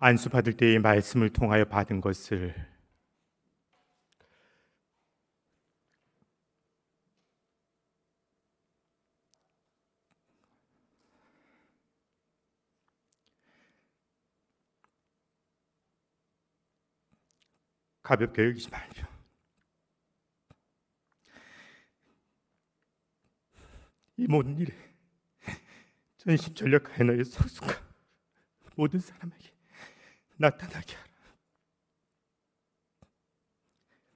안수 받을 때의 말씀을 통하여 받은 것을 가볍게 여기지 말며 이 모든 일에 전심전력하여 너의 성숙과 모든 사람에게 나타나게 하라.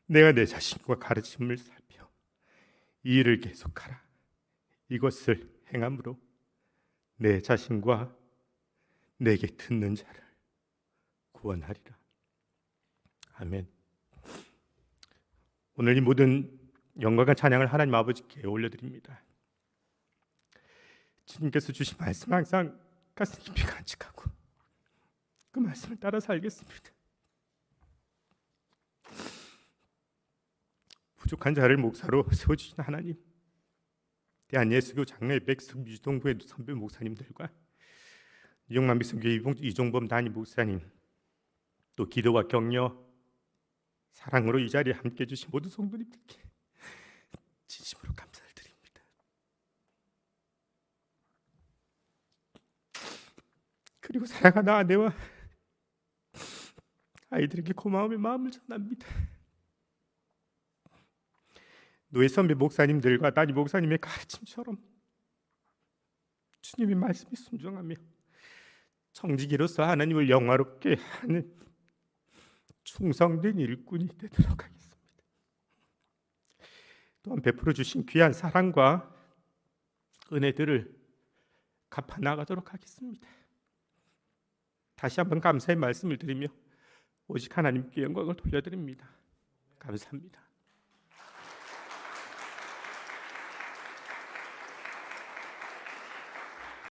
내가 내 자신과 가르침을 살펴 이 일을 계속하라. 이것을 행함으로 내 자신과 내게 듣는 자를 구원하리라. 아멘. 오늘 이 모든 영광과 찬양을 하나님 아버지께 올려드립니다. 주님께서 주신 말씀 항상 가슴 깊이 간직하고 그 말씀을 따라 살겠습니다. 부족한 자를 목사로 세워주신 하나님, 대한예수교 장로회 백숙 유동부의 선배 목사님들과 이종만 미성교회 이종범 담임 목사님, 또 기도와 격려, 사랑으로 이 자리에 함께 해주신 모든 성도님들께 진심으로 감사를 드립니다. 그리고 사랑하는 아내와 아이들에게 고마움의 마음을 전합니다. 노예 선배 목사님들과 담임 목사님의 가르침처럼 주님의 말씀에 순종하며 정직이로서 하나님을 영화롭게 하는 충성된 일꾼이 되도록 하겠습니다. 또한 베풀어 주신 귀한 사랑과 은혜들을 갚아 나가도록 하겠습니다. 다시 한번 감사의 말씀을 드리며 오직 하나님께 영광을 돌려드립니다. 감사합니다.